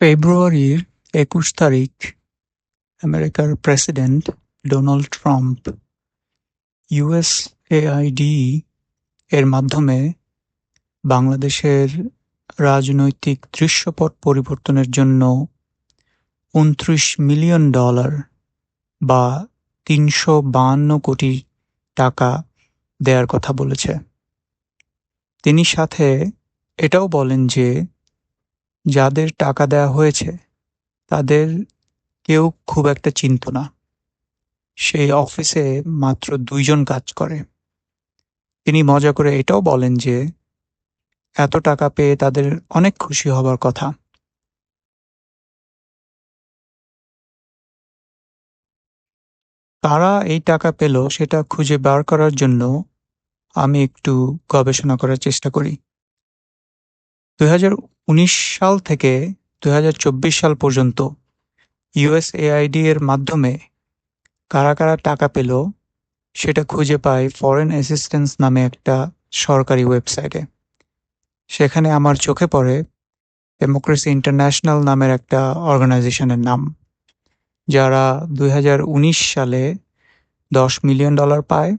ফেব্রুয়ারির একুশ তারিখ আমেরিকার প্রেসিডেন্ট ডোনাল্ড ট্রাম্প ইউএসএআইডি এর মাধ্যমে বাংলাদেশের রাজনৈতিক দৃশ্যপট পরিবর্তনের জন্য উনত্রিশ মিলিয়ন ডলার বা তিনশো বাহান্ন কোটি টাকা দেওয়ার কথা বলেছে। তিনি সাথে এটাও বলেন যে যাদের টাকা দেওয়া হয়েছে, তাদের কেউ খুব একটা চিনত না। সেই অফিসে মাত্র দুইজন কাজ করে। তিনি মজা করে এটাও বলেন যে, এত টাকা পেয়ে তাদের অনেক খুশি হবার কথা। তারা এই টাকা পেল সেটা খুঁজে বার করার জন্য আমি একটু গবেষণা করার চেষ্টা করি। দুই হাজার সাল থেকে দু হাজার চব্বিশ সাল পর্যন্ত ইউএসএআইডি এর মাধ্যমে কারা কারা টাকা পেল, সেটা খুঁজে পাই ফরেন অ্যাসিস্ট্যান্স নামে একটা সরকারি ওয়েবসাইটে। সেখানে আমার চোখে পড়ে ডেমোক্রেসি ইন্টারন্যাশনাল নামের একটা অর্গানাইজেশনের নাম, যারা দু হাজার উনিশ সালে দশ মিলিয়ন ডলার পায়।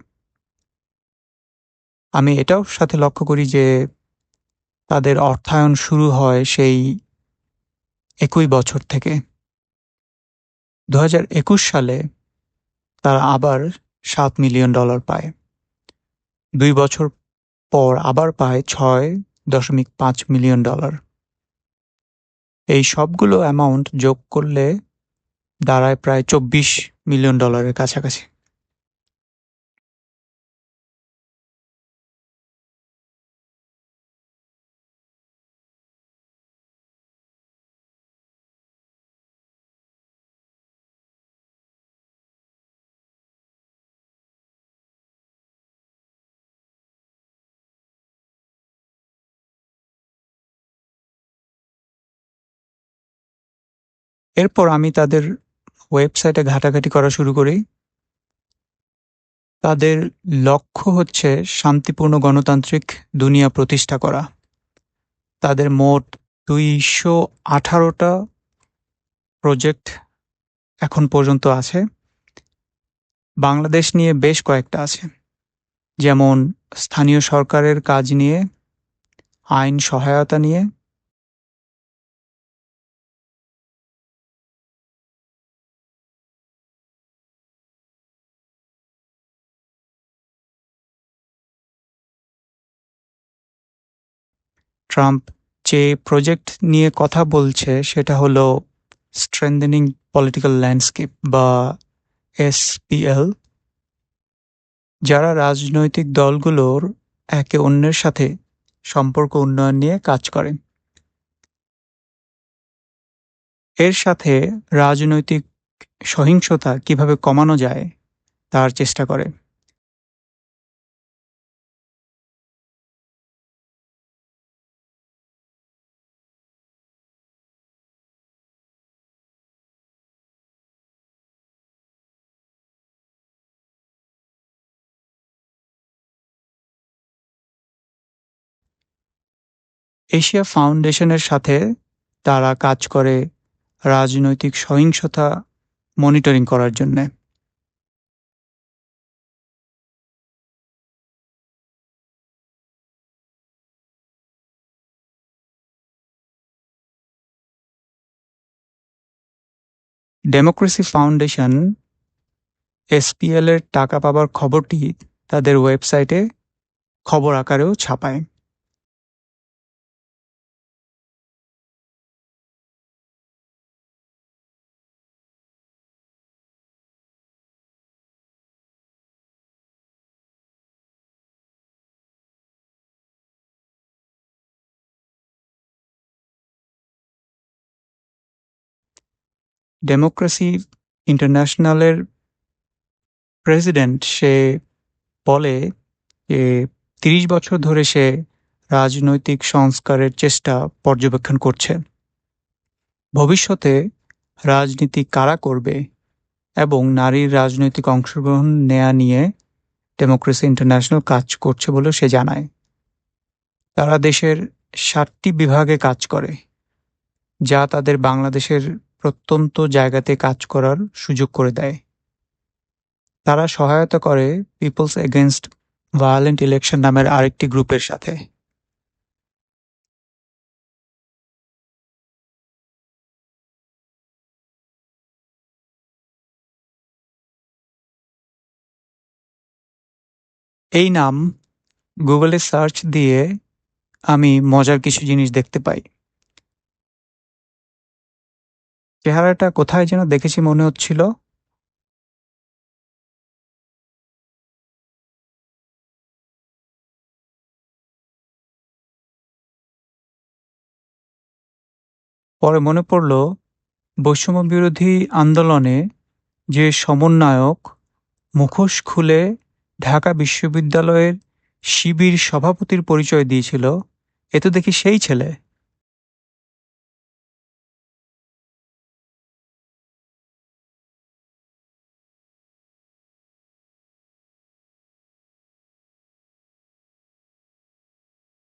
আমি এটাও সাথে লক্ষ্য করি যে তাদের অর্থায়ন শুরু হয় সেই একই বছর থেকে। দু হাজার একুশ সালে তারা আবার সাত মিলিয়ন ডলার পায়। দুই বছর পর আবার পায় ছয় দশমিক পাঁচ মিলিয়ন ডলার। এই সবগুলো অ্যামাউন্ট যোগ করলে দাঁড়ায় প্রায় চব্বিশ মিলিয়ন ডলারের কাছাকাছি। এরপর আমি তাদের ওয়েবসাইটে ঘাটাঘাটি করা শুরু করি। তাদের লক্ষ্য হচ্ছে শান্তিপূর্ণ গণতান্ত্রিক দুনিয়া প্রতিষ্ঠা করা। তাদের মোট দুইশো আঠারোটা প্রজেক্ট এখন পর্যন্ত আছে। বাংলাদেশ নিয়ে বেশ কয়েকটা আছে। যেমন স্থানীয় সরকারের কাজ নিয়ে, আইন সহায়তা নিয়ে ট্রাম্প যে প্রজেক্ট নিয়ে কথা বলছে সেটা হলো স্ট্রেন্থেনিং পলিটিক্যাল ল্যান্ডস্কেপ বা এসপিএল যারা রাজনৈতিক দলগুলোর একে অন্যের সাথে সম্পর্ক উন্নয়ন নিয়ে কাজ করে এর সাথে রাজনৈতিক সহিংসতা কীভাবে কমানো যায়, তার চেষ্টা করে। এশিয়া ফাউন্ডেশনের সাথে তারা কাজ করে রাজনৈতিক সহিংসতা মনিটরিং করার জন্যে। ডেমোক্রেসি ফাউন্ডেশন এসপিএল এর টাকা পাবার খবরটি তাদের ওয়েবসাইটে খবর আকারেও ছাপায়। ডেমোক্রেসি ইন্টারন্যাশনালের প্রেসিডেন্ট সে বলে যে তিরিশ বছর ধরে সে রাজনৈতিক সংস্কারের চেষ্টা পর্যবেক্ষণ করছে। ভবিষ্যতে রাজনীতি কারা করবে এবং নারীর রাজনৈতিক অংশগ্রহণ নেয়া নিয়ে ডেমোক্রেসি ইন্টারন্যাশনাল কাজ করছে বলে সে জানায়। তারা দেশের ষাটটি বিভাগে কাজ করে, যা তাদের বাংলাদেশের প্রত্যন্ত জায়গাতে কাজ করার সুযোগ করে দেয়। তারা সহায়তা করে পিপলস এগেনস্ট ভায়োলেন্ট ইলেকশন নামের আরেকটি গ্রুপের সাথে। এই নাম গুগলে সার্চ দিয়ে আমি মজার কিছু জিনিস দেখতে পাই। চেহারাটা কোথায় যেন দেখেছি মনে হচ্ছিল। পরে মনে পড়ল বৈষম্য বিরোধী আন্দোলনে যে সমন্বয়ক মুখোশ খুলে ঢাকা বিশ্ববিদ্যালয়ের শিবির সভাপতির পরিচয় দিয়েছিল, এ তো দেখি সেই ছেলে।